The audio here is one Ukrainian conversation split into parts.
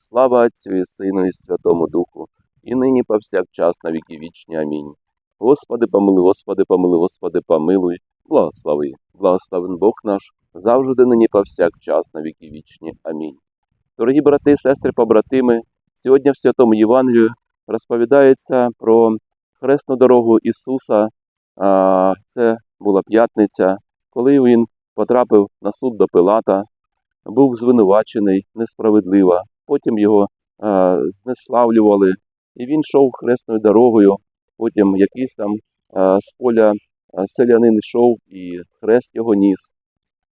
Слава Отцю і Сину і Святому Духу, і нині повсякчас на віки вічні. Амінь. Господи, помилуй, Господи, помилуй, Господи, помилуй, благослови. Благословен Бог наш, завжди нині повсякчас на віки вічні. Амінь. Дорогі брати, сестри, побратими, сьогодні в Святому Євангелію розповідається про хресну дорогу Ісуса. Це була п'ятниця, коли він потрапив на суд до Пилата, був звинувачений несправедливо. Потім його а, знеславлювали, і він йшов хресною дорогою. Потім якийсь там а, з поля а, селянин йшов і хрест його ніс.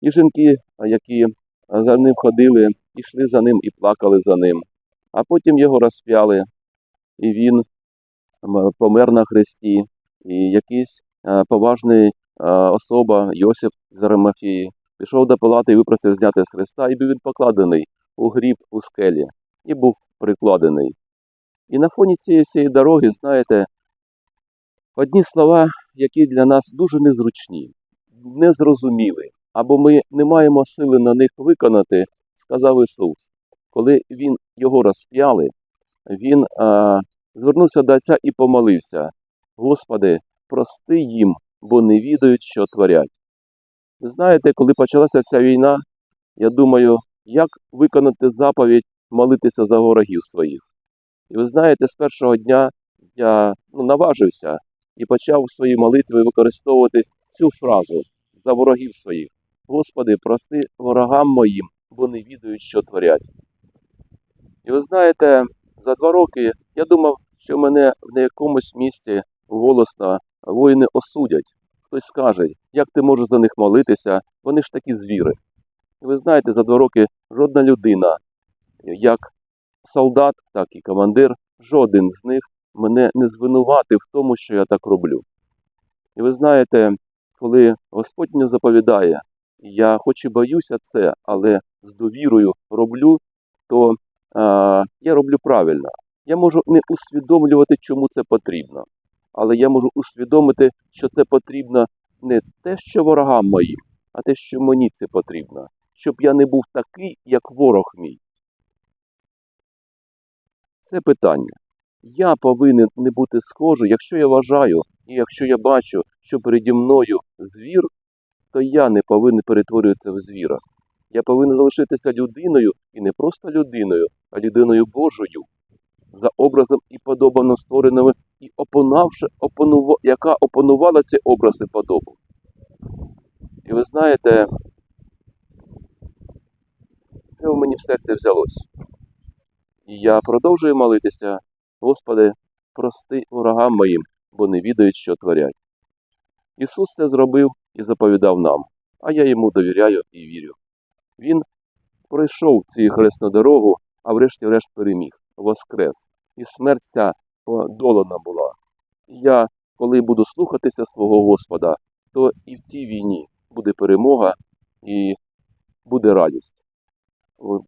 І жінки, які за ним ходили, йшли за ним і плакали за ним. А потім його розп'яли, і він помер на хресті. І якийсь а, поважний особа, Йосип з Аримафії, пішов до Пилата і випросив зняти з хреста, і був він покладений у гріб у скелі, і був прикладений. І на фоні цієї всієї дороги, знаєте, одні слова, які для нас дуже незручні, незрозумілі, або ми не маємо сили на них виконати, сказав Ісус. Коли він його розп'яли, він а, звернувся до Отця і помолився: Господи, прости їм, бо не відають, що творять. Ви знаєте, коли почалася ця війна, я думаю, як виконати заповідь молитися за ворогів своїх. І ви знаєте, з першого дня я ну, наважився і почав в своїй молитві використовувати цю фразу за ворогів своїх. Господи, прости ворогам моїм, бо не відають, що творять. І ви знаєте, за два роки я думав, що мене в якомусь місці голосно воїни осудять. Хтось скаже, як ти можеш за них молитися, вони ж такі звіри. Ви знаєте, за два роки жодна людина, як солдат, так і командир, жоден з них мене не звинуватив в тому, що я так роблю. І ви знаєте, коли Господь мені заповідає, я хоч і боюся це, але з довірою роблю, то а, я роблю правильно. Я можу не усвідомлювати, чому це потрібно, але я можу усвідомити, що це потрібно не те, що ворогам моїм, а те, що мені це потрібно, щоб я не був такий, як ворог мій. Це питання. Я повинен не бути схожий, якщо я вважаю, і якщо я бачу, що переді мною звір, то я не повинен перетворюватися в звіра. Я повинен залишитися людиною і не просто людиною, а людиною Божою, за образом і подобано створеними, і опонавши, опанува, яка опанувала ці образи подобу. І ви знаєте, це у мені в серці взялось. І я продовжую молитися, Господи, прости ворогам моїм, бо не відають, що творять. Ісус це зробив і заповідав нам, а я йому довіряю і вірю. Він пройшов цю хресну дорогу, а врешті-решт переміг, воскрес, і смерть ця подолана була. Я, коли буду слухатися свого Господа, то і в цій війні буде перемога і буде радість.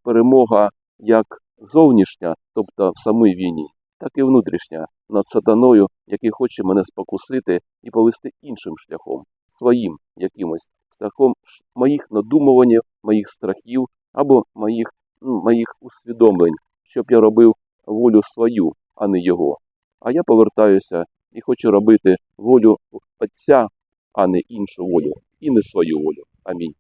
Перемога як зовнішня, тобто в самій війні, так і внутрішня над сатаною, який хоче мене спокусити і повести іншим шляхом, своїм якимось шляхом моїх надумувань, моїх страхів або моїх, ну, моїх усвідомлень, щоб я робив волю свою, а не його. А я повертаюся і хочу робити волю Отця, а не іншу волю, і не свою волю. Амінь.